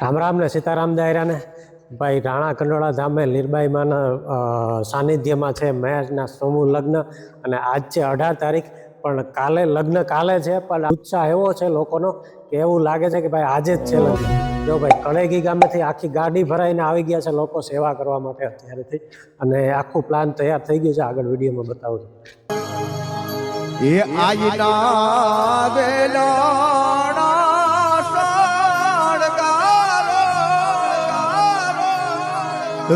રામ રામ ને સીતારામ દાયરાને ભાઈ રાણા કંડોળા ધામે લીરબાઈમાના સાનિધ્યમાં છે મેચના સમૂહ લગ્ન અને આજ છે અઢાર તારીખ. પણ કાલે લગ્ન કાલે છે, પણ ઉત્સાહ એવો છે લોકોનો કે એવું લાગે છે કે ભાઈ આજે જ છે લગ્ન. જો ભાઈ કળેગી ગામેથી આખી ગાડી ભરાઈને આવી ગયા છે લોકો સેવા કરવા માટે અત્યારેથી. અને આખું પ્લાન તૈયાર થઈ ગયું છે, આગળ વિડીયોમાં બતાવું છું. એ આજના વેલાણા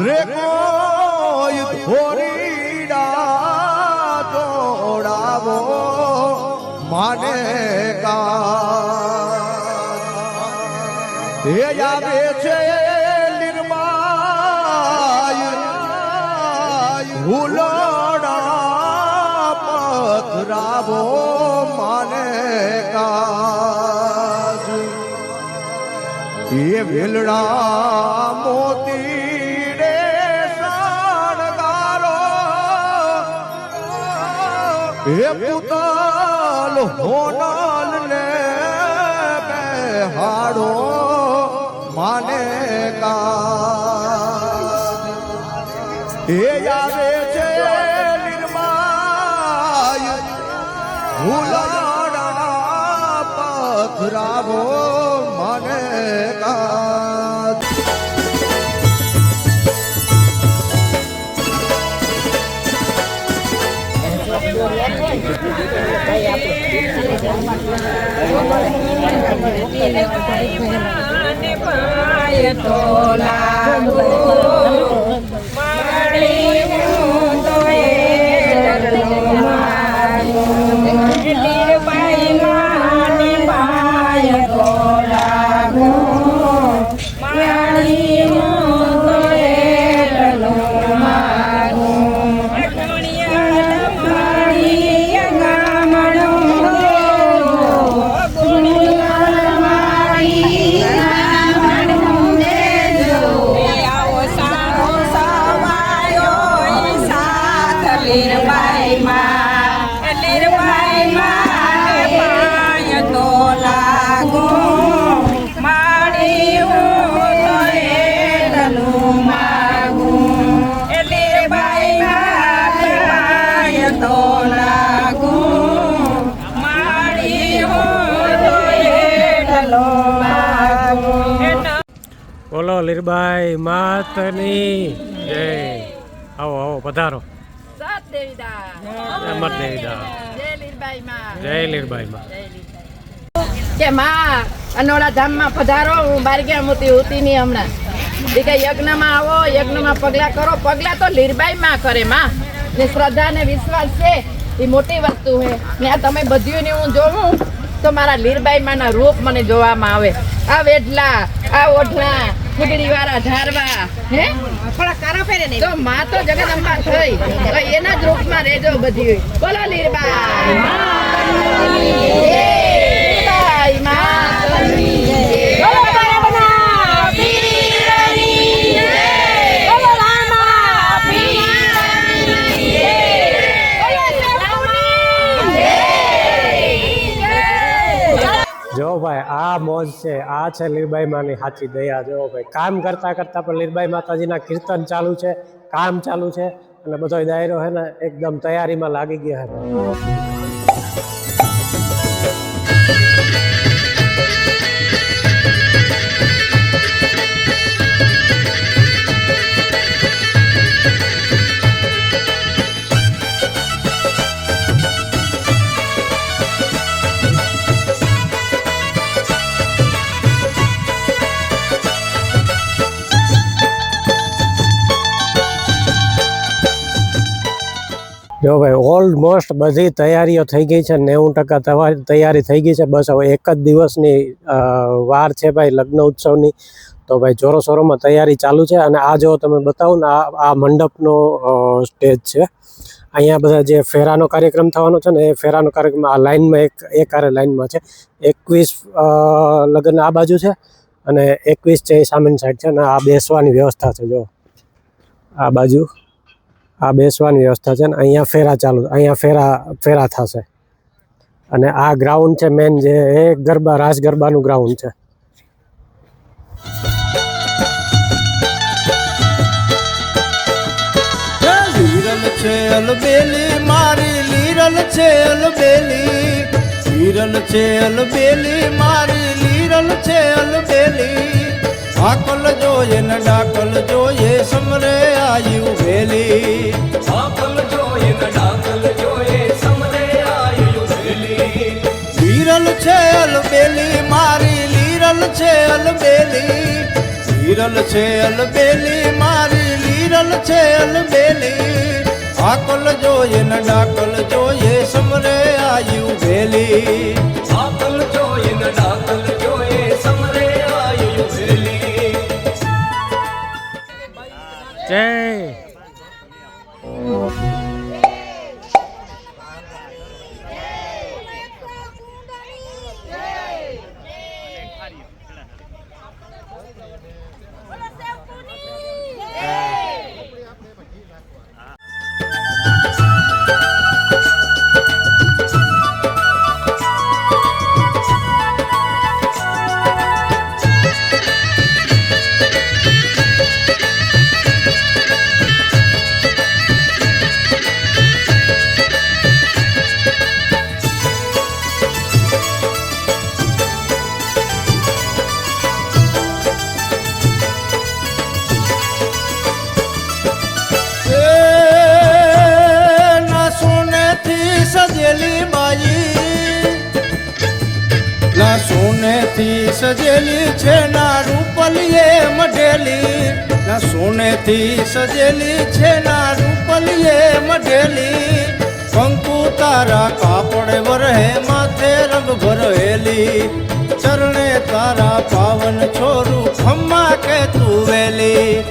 રે કોઈ ધોરીડા દોડાવો, માને કા એ આવે છે નિર્માય, હુલોડા પથરાવો, માને કાજ એ વેલડા મોતી એ પુતલ, હોનલ ને બેહાડો માને કાજ એ આવે છે નિર્માય ભૂલાડા પથરાવો મને કાજ પાય તો લાગો મારી લીરબાઈ માતની. જય. આવો આવો પધારો. અમર દેવીદા જય લીરબાઈ માં. કે ધામમાં પધારો. હું બારગ્યા મોતી હોતી નહીં હમણાં. કે યજ્ઞમાં આવો યજ્ઞમાં પગલા કરો. પગલા તો લીરબાઈ માં કરે માં. ને શ્રદ્ધા ને વિશ્વાસ છે. એ મોટી વસ્તુ છે ને આ તમે બધીઓને હું જોઉં તો મારા લીરબાઈ માના રૂપ મને જોવામાં આવે. આ વેઢલા આ ઓઢલા ફૂટડી વાળા ધારવા હે? થોડા કારા ફેરે નહીં. તો માં તો જગદંબા થઈ તો એના જ રૂપમાં રહેજો બધી. બોલો લીરબાઈ આ મોજ છે, આ છે લીરબાઈ માની સાચી દયા. જો ભાઈ, કામ કરતા કરતા પણ લીરબાઈ માતાજીના કીર્તન ચાલુ છે, કામ ચાલુ છે, અને બધો દાયરો છે ને, એકદમ તૈયારીમાં લાગી ગયા છે જો ભાઈ ઓલમોસ્ટ બધી તૈયારીઓ થઈ ગઈ છે, નેવું ટકા તૈયારી થઈ ગઈ છે, બસ હવે એક જ દિવસની વાર છે ભાઈ લગ્ન ઉત્સવની. તો ભાઈ જોરો શોરોમાં તૈયારી ચાલુ છે અને આ જો તમે બતાવો ને, આ મંડપનો સ્ટેજ છે. અહીંયા બધા જે ફેરાનો કાર્યક્રમ થવાનો છે ને, એ ફેરાનો કાર્યક્રમ આ લાઇનમાં એક એક આરે લાઇનમાં છે. એકવીસ લગ્ન આ બાજુ છે અને એકવીસ છે એ સામેની સાઈડ છે અને આ બેસવાની વ્યવસ્થા છે, જો. આ બાજુ. આ બેસવાની વ્યવસ્થા છે ને અહીંયા ફેરા ચાલુ, અહીંયા ફેરા ફેરા થશે. અને આ ગ્રાઉન્ડ છે મેન જે, એ ગરબા, રાસ ગરબાનું ગ્રાઉન્ડ છે. ડાકલ જોઈએ સમરે આયુ વેલી. છે અલબેલી લીરલ છે અલબેલી મારી લીરલ છે અલબેલી. આકલ જોઈએ ને ડાકલ જોઈએ સમરે આયુ બેલી આકલ જોઈએ ને ડાકલ જોઈએ સમરે આયુ બેલી જય. સજેલી છે ના રૂપલીએ મઢેલી. ના સોનેથી સજેલી છે ના રૂપલીએ મઢેલી. કંકુ તારા કાપડ વરહે, માથે રંગ ભરેલી. ચરણે તારા પાવન છોરું ખમ્મા કે તું વેલી.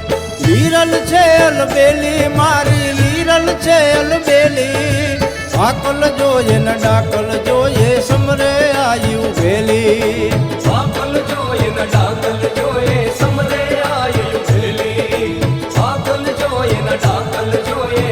લીરલ છે અલબેલી, મારી લીરલ છે અલબેલી. આકલ જોઈએ ને ડાકલ જોઈએ સમરે આયુ વેલી. સાંભળ જોઈએ ન ડાકલ જોઈએ સમજે આયુ વેલી. સાંભળ જોઈએ ન ડાકલ જોઈએ